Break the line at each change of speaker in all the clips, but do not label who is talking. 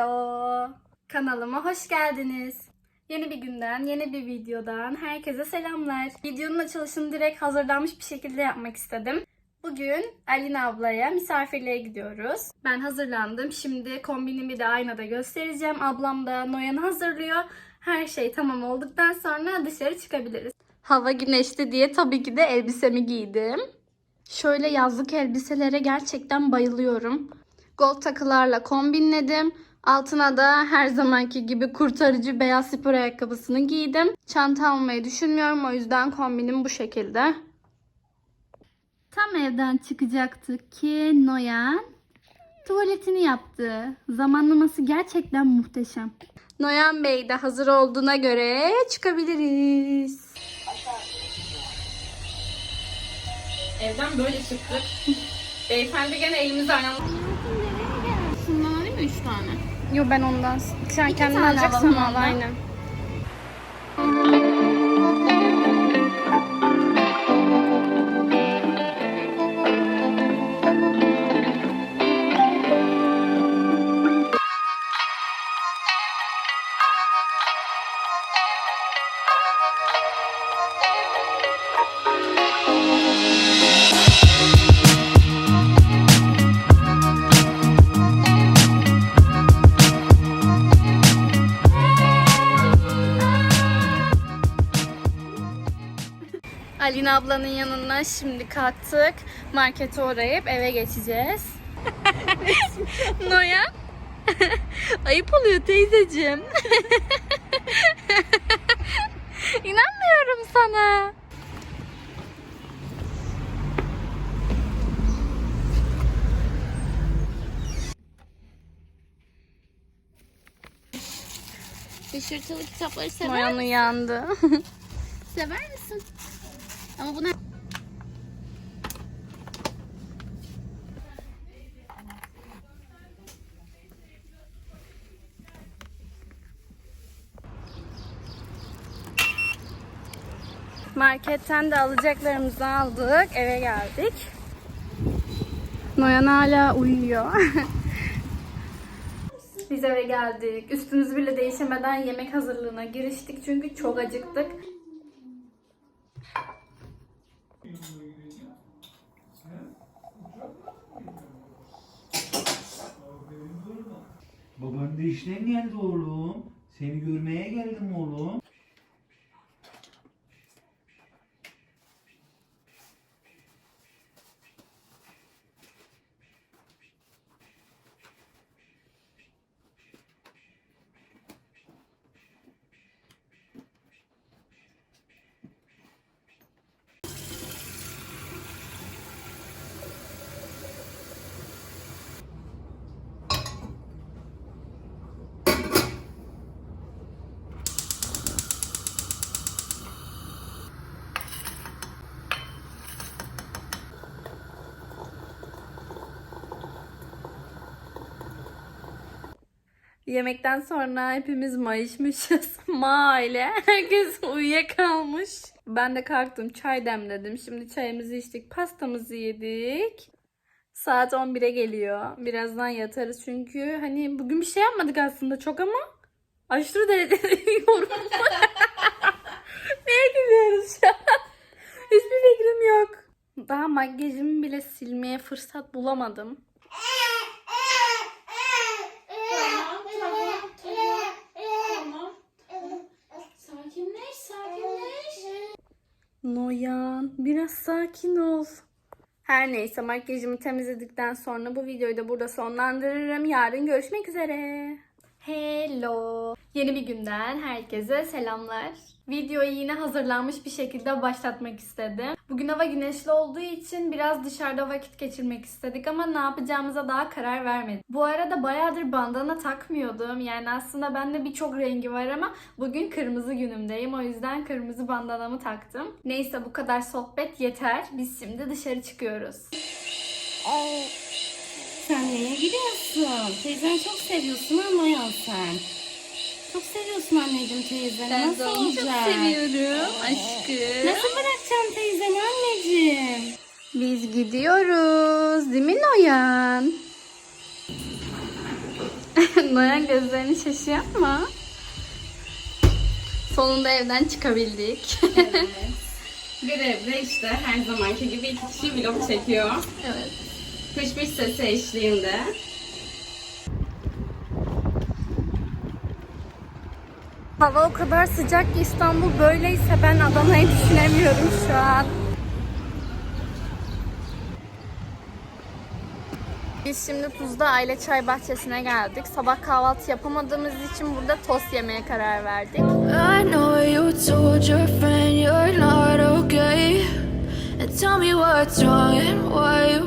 Hello! Kanalıma hoş geldiniz. Yeni bir günden, yeni bir videodan herkese selamlar. Videonun açılışını direkt hazırlanmış bir şekilde yapmak istedim. Bugün Alina ablaya misafirliğe gidiyoruz. Ben hazırlandım. Şimdi kombinimi de aynada göstereceğim. Ablam da Noyan'ı hazırlıyor. Her şey tamam olduktan sonra dışarı çıkabiliriz. Hava güneşli diye tabii ki de elbisemi giydim. Şöyle yazlık elbiselere gerçekten bayılıyorum. Gold takılarla kombinledim. Altına da her zamanki gibi kurtarıcı beyaz spor ayakkabısını giydim. Çanta almayı düşünmüyorum o yüzden kombinim bu şekilde. Tam evden çıkacaktık ki Noyan tuvaletini yaptı. Zamanlaması gerçekten muhteşem. Noyan Bey de hazır olduğuna göre çıkabiliriz.
Evden böyle çıktık. Beyefendi gene elimizi ayağımızı... Şundan alayım mı 3 tane?
Yo ben ondan. Sen kendin
tane
alacaksan al aynen. Alina ablanın yanına şimdi kalktık. Markete uğrayıp eve geçeceğiz. Noya. Ayıp oluyor teyzeciğim. İnanmıyorum sana.
Işırtılı kitapları sever,
Noyan uyandı.
sever misin? Ama buna...
Marketten de alacaklarımızı aldık. Eve geldik. Noyan hala uyuyor. Biz eve geldik. Üstümüzü bile değişemeden yemek hazırlığına giriştik. Çünkü çok acıktık.
Baban da işten geldi oğlum. Seni görmeye geldim oğlum.
Yemekten sonra hepimiz mayışmışız. Ma aile. Herkes uyuyakalmış. Ben de kalktım çay demledim. Şimdi çayımızı içtik. Pastamızı yedik. Saat 11'e geliyor. Birazdan yatarız çünkü hani bugün bir şey yapmadık aslında çok ama aşırı derecede yorum. Neye gülüyoruz şu an? Hiçbir fikrim yok. Daha makyajımı bile silmeye fırsat bulamadım.
Tamam, tamam, tamam, tamam. Sakinleş, sakinleş.
Noyan biraz sakin ol. Her neyse makyajımı temizledikten sonra bu videoyu da burada sonlandırırım. Yarın görüşmek üzere. Hello. Yeni bir günden herkese selamlar. Videoyu yine hazırlanmış bir şekilde başlatmak istedim. Bugün hava güneşli olduğu için biraz dışarıda vakit geçirmek istedik ama ne yapacağımıza daha karar vermedik. Bu arada bayağıdır bandana takmıyordum. Yani aslında bende birçok rengi var ama bugün kırmızı günümdeyim. O yüzden kırmızı bandanamı taktım. Neyse bu kadar sohbet yeter. Biz şimdi dışarı çıkıyoruz.
Sen neye gidiyorsun? Teyzen çok seviyorsun ama ya sen. Çok seviyorsun anneciğim teyzeni. Nasıl olacak?
seviyorum aşkım.
Nasıl bırakacaksın teyzeni anneciğim?
Biz gidiyoruz. Değil mi Noyan? Noyan gözlerini şaşıyor ama sonunda evden çıkabildik.
Bir evde işte her zamanki gibi iki kişi vlog çekiyor.
evet.
Kış sesi eşliğinde.
Hava o kadar sıcak ki İstanbul böyleyse ben Adana'yı düşünemiyorum şu an. Biz şimdi Tuz'da aile çay bahçesine geldik. Sabah kahvaltı yapamadığımız için burada tost yemeye karar verdik.
I know you told your friend you're not okay. And tell me what's wrong and why you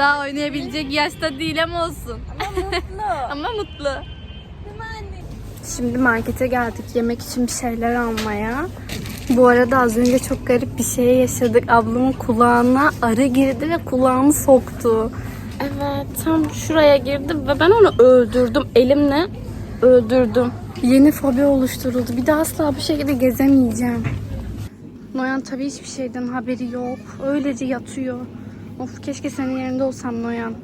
Daha oynayabilecek yaşta değil ama olsun. Ama mutlu. ama mutlu. Şimdi markete geldik yemek için bir şeyler almaya. Bu arada az önce çok garip bir şey yaşadık. Ablamın kulağına arı girdi ve kulağını soktu. Evet tam şuraya girdi ve ben onu öldürdüm. Elimle öldürdüm. Yeni fobi oluşturuldu. Bir daha asla bu şekilde gezemeyeceğim. Noyan tabii hiçbir şeyden haberi yok. Öylece yatıyor. Of keşke senin yerinde olsam Noyan.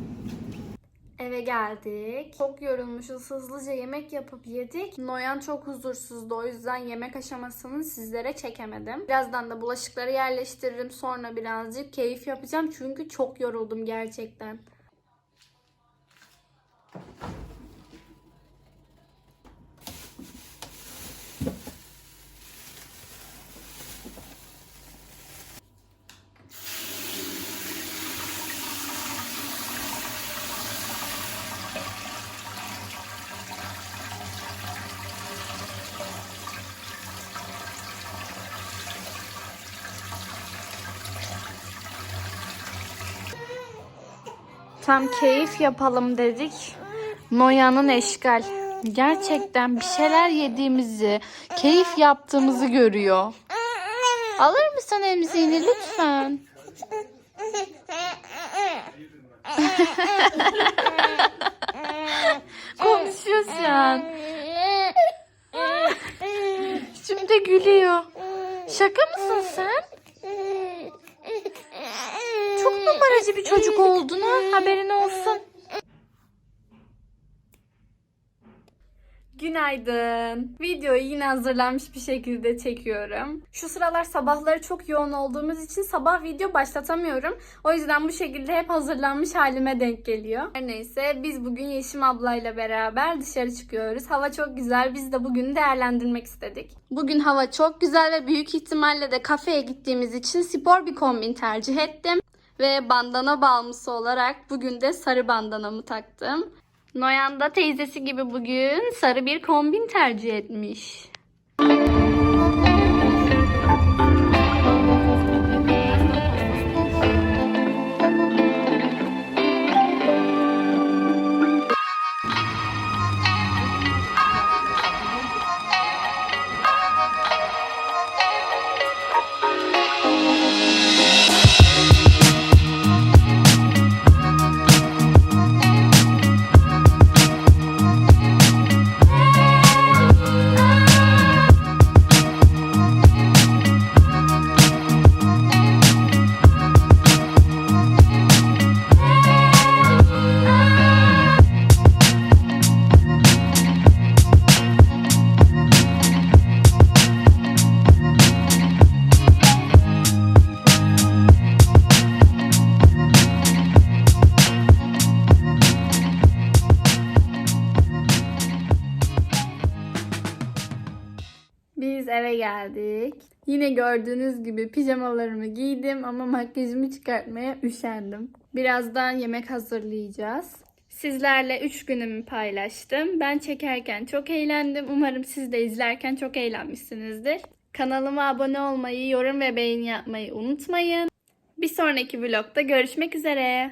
Eve geldik. Çok yorulmuşuz. Hızlıca yemek yapıp yedik. Noyan çok huzursuzdu. O yüzden yemek aşamasını sizlere çekemedim. Birazdan da bulaşıkları yerleştiririm. Sonra birazcık keyif yapacağım. Çünkü çok yoruldum gerçekten. Tam keyif yapalım dedik. Noyan'ın eşgal. Gerçekten bir şeyler yediğimizi, keyif yaptığımızı görüyor. Alır mısın emziğini lütfen? Konuşuyor şu an. Şimdi gülüyor. Şaka mısın sen? Çok numaracı bir çocuk oldun ha haberin olsun. Günaydın. Videoyu yine hazırlanmış bir şekilde çekiyorum. Şu sıralar sabahları çok yoğun olduğumuz için sabah video başlatamıyorum. O yüzden bu şekilde hep hazırlanmış halime denk geliyor. Her neyse biz bugün Yeşim ablayla beraber dışarı çıkıyoruz. Hava çok güzel. Biz de bugün değerlendirmek istedik. Bugün hava çok güzel ve büyük ihtimalle de kafeye gittiğimiz için spor bir kombin tercih ettim. Ve bandana bağımlısı olarak bugün de sarı bandanamı taktım. Noyan da teyzesi gibi bugün sarı bir kombin tercih etmiş. Geldik. Yine gördüğünüz gibi pijamalarımı giydim ama makyajımı çıkartmaya üşendim. Birazdan yemek hazırlayacağız. Sizlerle 3 günümü paylaştım. Ben çekerken çok eğlendim. Umarım siz de izlerken çok eğlenmişsinizdir. Kanalıma abone olmayı, yorum ve beğeni yapmayı unutmayın. Bir sonraki vlogda görüşmek üzere.